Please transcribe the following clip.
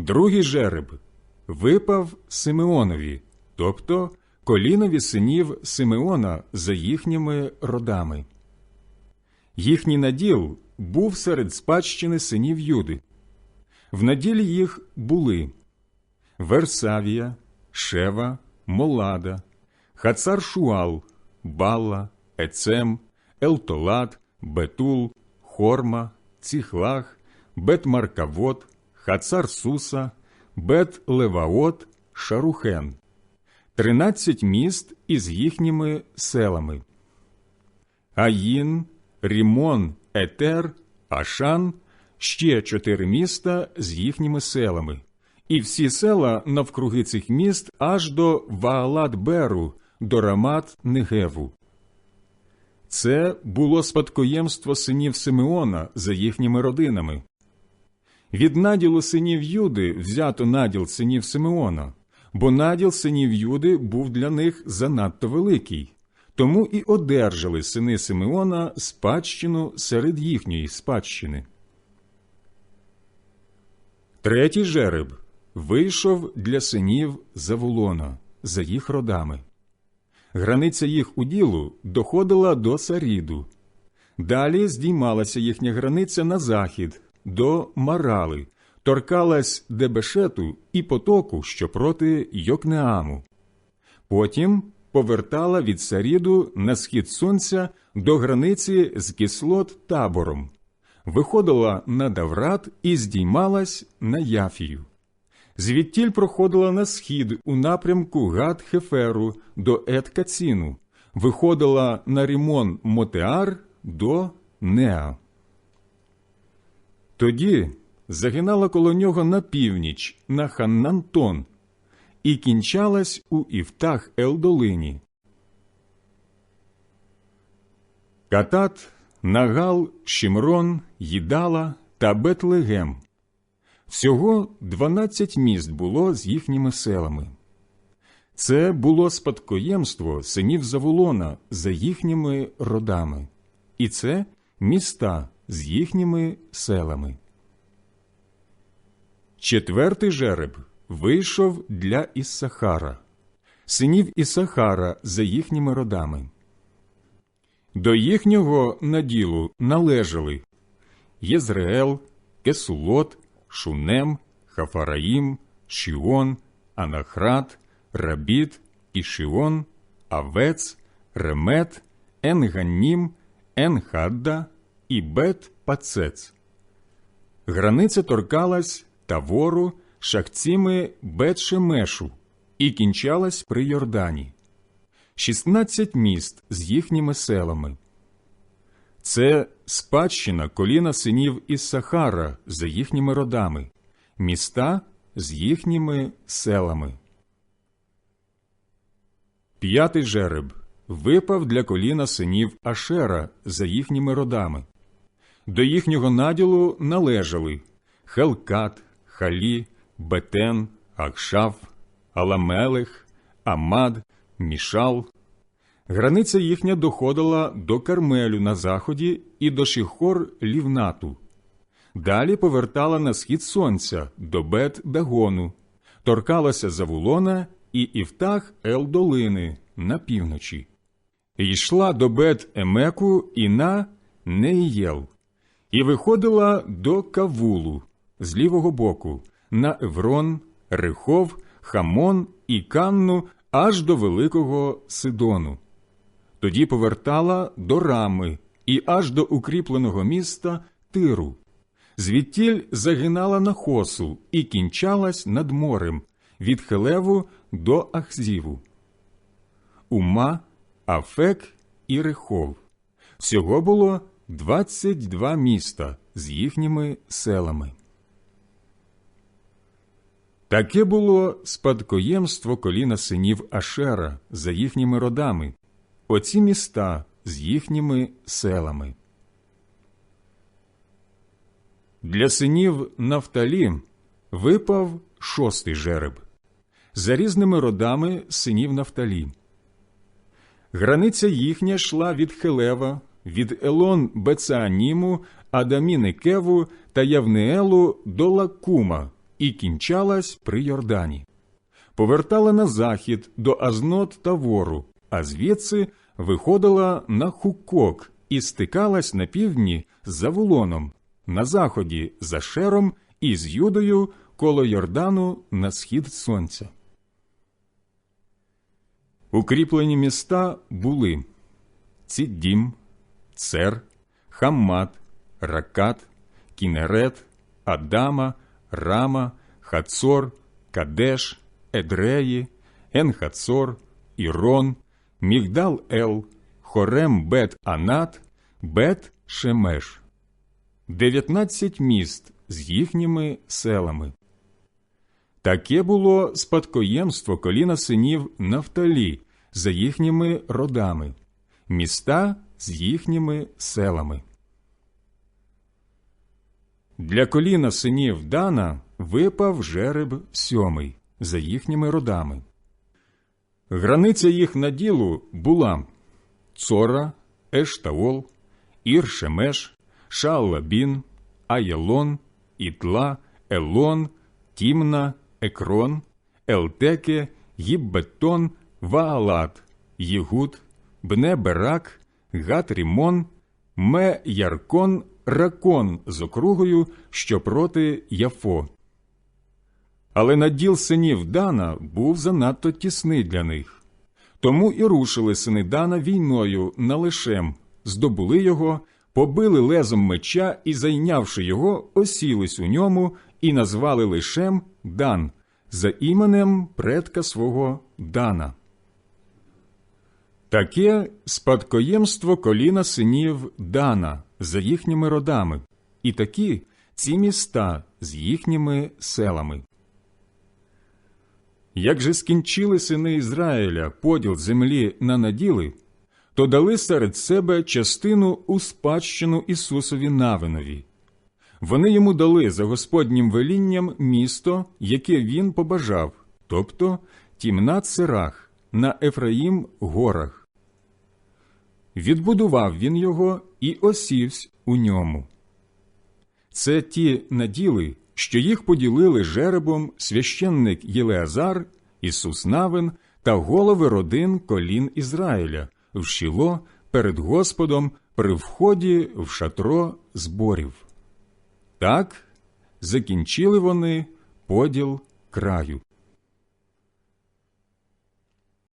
Другий жереб випав Симеонові, тобто колінові синів Симеона за їхніми родами. Їхній наділ був серед спадщини синів Юди. В наділі їх були Версавія, Шева, Молада, Хацар Шуал, Балла, Ецем, Елтолад, Бетул, Хорма, Ціхлах, Бет-Маркавот, Хацар Суса, Бет Леваот, Шарухен, тринадцять міст із їхніми селами. Аїн, Рімон, Етер, Ашан, ще чотири міста з їхніми селами, і всі села навкруги цих міст аж до Ваалат Беру, до Рамат Негеву. Це було спадкоємство синів Симеона за їхніми родинами. Від наділу синів Юди взято наділ синів Симеона, бо наділ синів Юди був для них занадто великий, тому і одержали сини Симеона спадщину серед їхньої спадщини. Третій жереб вийшов для синів Завулона за їх родами. Границя їх уділу доходила до Саріду. Далі здіймалася їхня границя на захід, до Марали, торкалась Дебешету і потоку, що проти Йокнеаму. Потім повертала від Саріду на схід сонця до границі з кислот табором, виходила на Даврат і здіймалась на Яфію. Звідтіль проходила на схід у напрямку Гад Хеферу до Еткаціну, виходила на Рімон Мотеар до Неа. Тоді загинала коло нього на північ на Ханнантон і кінчалась у Івтах Елдолині. Катат, Нагал, Шімрон, Їдала та Бетлегем. Всього дванадцять міст було з їхніми селами. Це було спадкоємство синів Заволона за їхніми родами, і це міста з їхніми селами. Четвертий жереб вийшов для Іссахара, синів Іссахара за їхніми родами. До їхнього наділу належали Єзреел, Кесулот, Шунем, Хафараїм, Шіон, Анахрат, Рабіт, Ішіон, Авец, Ремет, Енганнім, Енхадда і Бет Пацец. Границя торкалась Тавору, шахціми Бет-Шемешу і кінчалась при Йордані. 16 міст з їхніми селами. Це спадщина коліна синів Іссахара за їхніми родами, міста з їхніми селами. П'ятий жереб випав для коліна синів Ашера за їхніми родами. До їхнього наділу належали Хелкат, Халі, Бетен, Акшав, Аламелех, Амад, Мішал. Границя їхня доходила до Кармелю на заході і до Шіхор Лівнату. Далі повертала на схід сонця до Бет Дагону, торкалася Завулона і Івтах Елдолини на півночі. Йшла до Бет Емеку і на Неїєл, і виходила до Кавулу з лівого боку на Еврон, Рихов, Хамон і Канну аж до Великого Сидону. Тоді повертала до Рами і аж до укріпленого міста Тиру. Звідтіль загинала на хосу і кінчалась над морем від Хелеву до Ахзіву. Ума, Афек і Рехов. Всього було 22 міста з їхніми селами. Таке було спадкоємство коліна синів Ашера за їхніми родами, оці міста з їхніми селами. Для синів Нафталі випав шостий жереб за різними родами синів Нафталі. Границя їхня йшла від Хелева, від Елон Бецааніму, Адаміни Кеву та Явнеелу до Лакума і кінчалась при Йордані, повертала на захід до Азнот та вору, а звідси виходила на Хукок і стикалась на півдні з Завулоном, на заході за Шером і з Юдою коло Йордану на схід сонця. Укріплені міста були Ціддім, Цер, Хаммат, Ракат, Кінерет, Адама, Рама, Хацор, Кадеш, Едреї, Енхацор, Ірон, Мігдал Ел, Хорем Бет Анат, Бет Шемеш, дев'ятнадцять міст з їхніми селами. Таке було спадкоємство коліна синів Нафталі за їхніми родами, міста з їхніми селами. Для коліна синів Дана випав жереб сьомий за їхніми родами. Границя їх наділу була Цора, Ештаол, Іршемеш, Шаалабін, Аєлон, Ітла, Елон, Тімна, Екрон, Елтеке, Гіббетон, Ваалат, Єгуд, Бнеберак, Гатрімон, Ме Яркон, Ракон з округою, що проти Яфо. Але наділ синів Дана був занадто тісний для них. Тому і рушили сини Дана війною на лишем, здобули його, побили лезом меча і, зайнявши його, осілись у ньому і назвали лишем Дан за іменем предка свого Дана. Таке спадкоємство коліна синів Дана за їхніми родами, і такі ці міста з їхніми селами. Як же скінчили сини Ізраїля поділ землі на наділи, то дали серед себе частину у спадщину Ісусові Навинові. Вони йому дали за Господнім велінням місто, яке він побажав, тобто тімнат Сирах на Ефраїм горах. Відбудував він його і осівсь у ньому. Це ті наділи, що їх поділили жеребом священник Єлеазар, Ісус Навин та голови родин колін Ізраїля в щіло перед Господом при вході в шатро зборів. Так закінчили вони поділ краю.